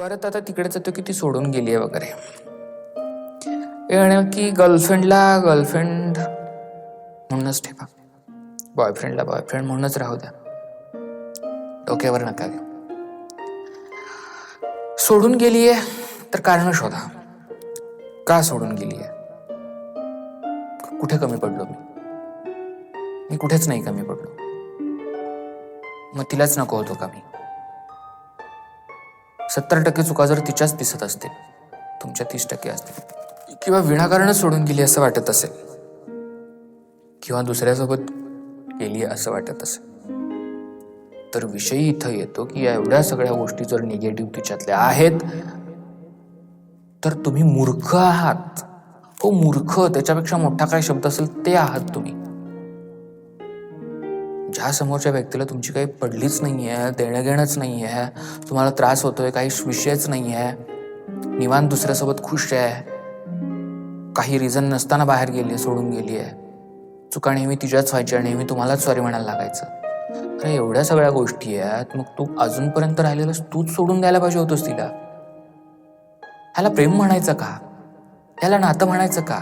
परत आता तिकडे जातो की ती सोडून गेली आहे वगैरे येणं की गर्लफ्रेंडला गर्लफ्रेंड म्हणूनच ठेवा. बॉयफ्रेंडला बॉयफ्रेंड म्हणूनच राहू द्या. डोक्यावर नका घेऊ. सोडून गेली आहे तर कारण शोधा. का सोडून गेली आहे कुठे कमी पडलो मी? मी कुठेच नाही कमी पडलो. मग तिलाच नको होतो का मी? सत्तर टक्के चुका जर तिच्याच दिसत असतील तुमच्या तीस टक्के असतील किंवा विनाकारणच सोडून गेली असं वाटत असेल किंवा दुसऱ्यासोबत गेली असं वाटत असेल तर विषय इथं येतो की या एवढ्या सगळ्या गोष्टी जर निगेटिव्ह तिच्यातल्या आहेत तर तुम्ही मूर्ख आहात. हो मूर्ख त्याच्यापेक्षा मोठा काय शब्द असेल ते आहात तुम्ही. ज्या समोरच्या व्यक्तीला तुमची काही पडलीच नाही आहे देणं घेणंच आहे तुम्हाला त्रास होतोय काही विषयच नाही आहे निवांत दुसऱ्यासोबत खुश आहे. काही रिझन नसताना बाहेर गेली आहे सोडून गेली आहे चुका नेहमी तिच्याच व्हायच्या नेहमी तुम्हालाच सॉरी म्हणायला लागायचं. अरे एवढ्या सगळ्या गोष्टी आहेत मग तू अजूनपर्यंत राहिलेलंस तूच सोडून द्यायला पाहिजे होतोस तिला. ह्याला प्रेम म्हणायचं का? ह्याला नातं म्हणायचं का?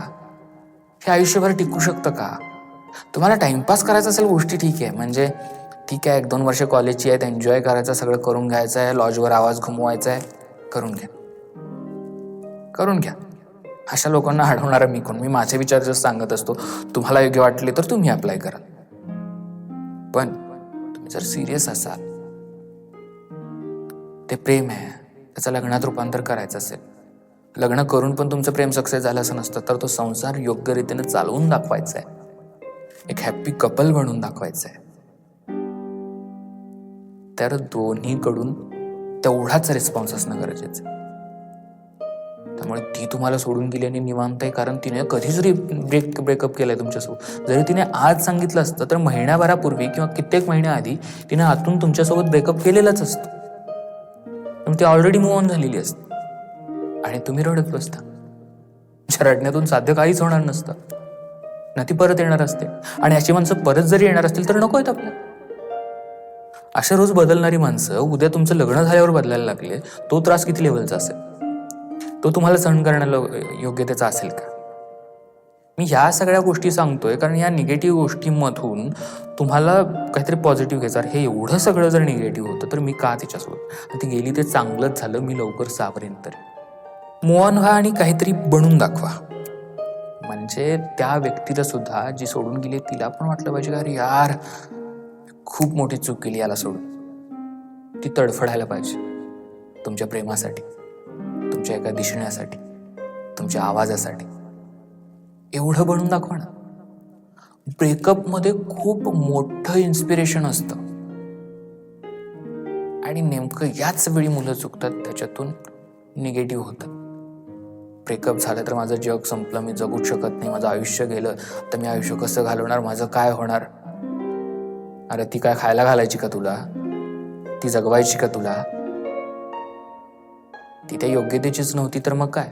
हे आयुष्यभर टिकू शकतं का? तुम्हाला टाइमपास करायचा असेल गोष्टी ठीक आहे. म्हणजे ठीक आहे एक दोन वर्ष कॉलेजची आहेत एन्जॉय करायचं सगळं करून घ्यायचं आहे लॉजवर आवाज घुमवायचा आहे करून घ्या. करून घ्या. अशा लोकांना अडवणारा मी कोण? मी माझे विचार जर सांगत असतो तुम्हाला योग्य वाटले तर तुम्ही अप्लाय करा. पण तुम्ही जर सिरियस असाल ते प्रेम आहे. त्याचं लग्नात रूपांतर करायचं असेल लग्न करून पण तुमचं प्रेम सक्सेस झालं असं नसतं तर तो संसार योग्य रीतीने चालवून दाखवायचा आहे. एक हॅप्पी कपल म्हणून दाखवायचं आहे तर दोन्हीकडून तेवढाच रिस्पॉन्स असणं गरजेचं आहे. त्यामुळे ती तुम्हाला सोडून गेली आणि निवांत आहे कारण तिने कधीच जरी ब्रेक ब्रेकअप केलाय तुमच्यासोबत. जरी तिने आज सांगितलं असतं तर महिन्याभरापूर्वी किंवा कित्येक महिन्याआधी तिने आतून तुमच्यासोबत ब्रेकअप केलेलंच असतं. ती ऑलरेडी मूव ऑन झालेली असते. आणि तुम्ही रडत बसता. ज्या रडण्यातून साध्य काहीच होणार नसतं. ना ती परत येणार असते. आणि अशी माणसं परत जरी येणार असतील तर नको आहेत आपल्याला अशा रोज बदलणारी माणसं उद्या तुमचं लग्न झाल्यावर बदलायला लागले तो त्रास किती लेवलचा असेल? तो तुम्हाला सहन करण्याला योग्यतेचा असेल का? मी ह्या सगळ्या गोष्टी सांगतोय कारण या निगेटिव्ह गोष्टींमधून तुम्हाला काहीतरी पॉझिटिव्ह घ्यायचं हे एवढं सगळं जर निगेटिव्ह होतं तर मी का तिच्यासोबत? ती गेली ते चांगलंच झालं मी लवकर सावरेन तरी. मूव ऑन व्हा आणि काहीतरी बनून दाखवा. म्हणजे त्या व्यक्तीला सुद्धा जी सोडून गेली तिला पण वाटलं पाहिजे का अरे यार खूप मोठी चूक केली याला सोडून. ती तडफडायला पाहिजे तुमच्या प्रेमासाठी तुमच्या एका दिसण्यासाठी तुमच्या आवाजासाठी. एवढं बनून दाखवा ना. ब्रेकअपमध्ये खूप मोठं इन्स्पिरेशन असतं. आणि नेमकं याच वेळी मुलं चुकतात त्याच्यातून निगेटिव्ह होतात. ब्रेकअप झालं तर माझं जग संपलं मी जगूच शकत नाही माझं आयुष्य गेलं तर मी आयुष्य कसं घालवणार माझं काय होणार? अरे ती काय खायला घालायची का तुला? ती जगवायची का तुला? ती त्या योग्यतेचीच नव्हती तर मग काय?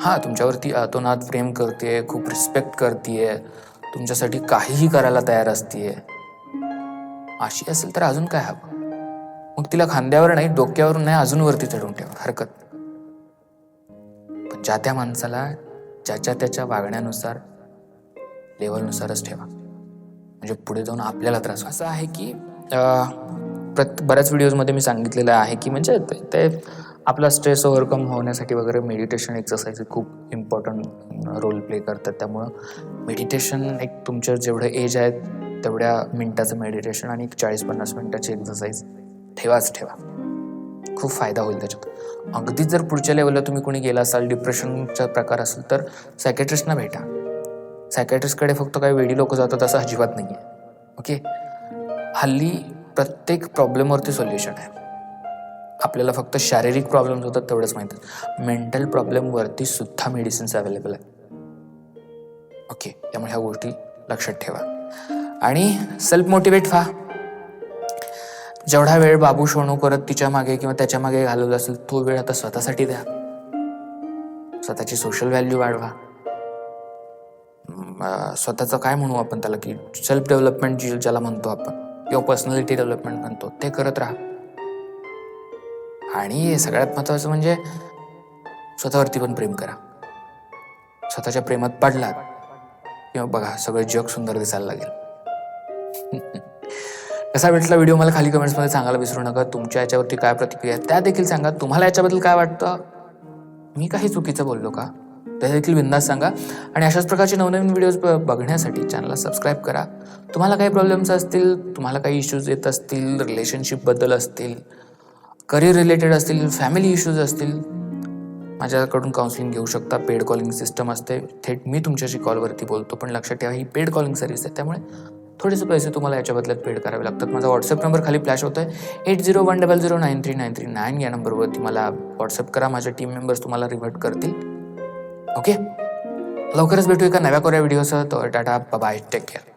हा तुमच्यावरती अतोनात प्रेम करते खूप रिस्पेक्ट करते तुमच्यासाठी काहीही करायला तयार असते अशी असेल तर अजून काय हवं? मग तिला खांद्यावर नाही डोक्यावर नाही अजून वरती चढून ठेवा हरकत ज्या त्या माणसाला ज्याच्या त्याच्या वागण्यानुसार लेवलनुसारच ठेवा. म्हणजे पुढे जाऊन आपल्याला त्रास असं आहे की प्रत बऱ्याच व्हिडिओजमध्ये मी सांगितलेलं आहे की म्हणजे ते- ते आपला स्ट्रेस ओव्हरकम होण्यासाठी वगैरे मेडिटेशन एक्सरसाइज खूप इम्पॉर्टंट रोल प्ले करतात. त्यामुळं मेडिटेशन एक तुमचं जेवढं एज आहे तेवढ्या मिनटाचं मेडिटेशन आणि एक चाळीस पन्नास मिनटाची एक्सरसाइज ठेवाच ठेवा. खूप फायदा होईल त्याच्यात. अगदीच जर पुढच्या लेवलला तुम्ही कोणी गेला असाल डिप्रेशनचा प्रकार असेल तर सायकॅट्रिस्टना भेटा. सायकॅट्रिस्टकडे फक्त काही वेळी लोक जातात असं अजिबात नाही आहे ओके हल्ली प्रत्येक प्रॉब्लेमवरती सोल्युशन आहे. आपल्याला फक्त शारीरिक प्रॉब्लेम्स होतात तेवढंच माहीत आहे. मेंटल प्रॉब्लेमवरती सुद्धा मेडिसिन्स अवेलेबल आहेत. ओके त्यामुळे ह्या गोष्टी लक्षात ठेवा. आणि सेल्फ मोटिवेट व्हा. जेवढा वेळ बाबू शोणू करत तिच्यामागे किंवा त्याच्यामागे घालवला असेल तो वेळ आता स्वतःसाठी द्या. स्वतःची सोशल व्हॅल्यू वाढवा. स्वतःचं काय म्हणू आपण त्याला की सेल्फ डेव्हलपमेंट जी ज्याला म्हणतो आपण किंवा पर्सनॅलिटी डेव्हलपमेंट म्हणतो ते करत राहा. आणि सगळ्यात महत्त्वाचं म्हणजे स्वतःवरती पण प्रेम करा. स्वतःच्या प्रेमात पडलात किंवा बघा सगळं जग सुंदर दिसायला लागेल. कसा भेटला व्हिडिओ मला खाली कमेंट्समध्ये सांगायला विसरू नका. तुमच्या याच्यावरती काय प्रतिक्रिया त्या देखील सांगा. तुम्हाला याच्याबद्दल काय वाटतं? मी काही चुकीचं बोललो का? त्या देखील बिंदास सांगा. आणि अशाच प्रकारचे नवनवीन व्हिडिओज बघण्यासाठी चॅनलला सबस्क्राईब करा. तुम्हाला काही प्रॉब्लेम्स असतील तुम्हाला काही इश्यूज येत असतील रिलेशनशिपबद्दल असतील करिअर रिलेटेड असतील फॅमिली इश्यूज असतील माझ्याकडून काउन्सिलिंग घेऊ शकता. पेड कॉलिंग सिस्टम असते. थेट मी तुमच्याशी कॉलवरती बोलतो. पण लक्षात ठेवा ही पेड कॉलिंग सर्व्हिस आहे. त्यामुळे थोडेसे पैसे तुम्हाला याच्या बदल्यात पेड करावे लागतात. माझा व्हॉट्सअप नंबर खाली फ्लॅश आहे eight zero one double zero nine three nine three nine या नंबरवरती मला व्हॉट्सअप करा. माझ्या टीम मेंबर्स तुम्हाला रिव्हर्ट करतील. ओके लवकरच भेटू एका नव्या कोऱ्या व्हिडिओसह तर टाटा बाय टेक केअर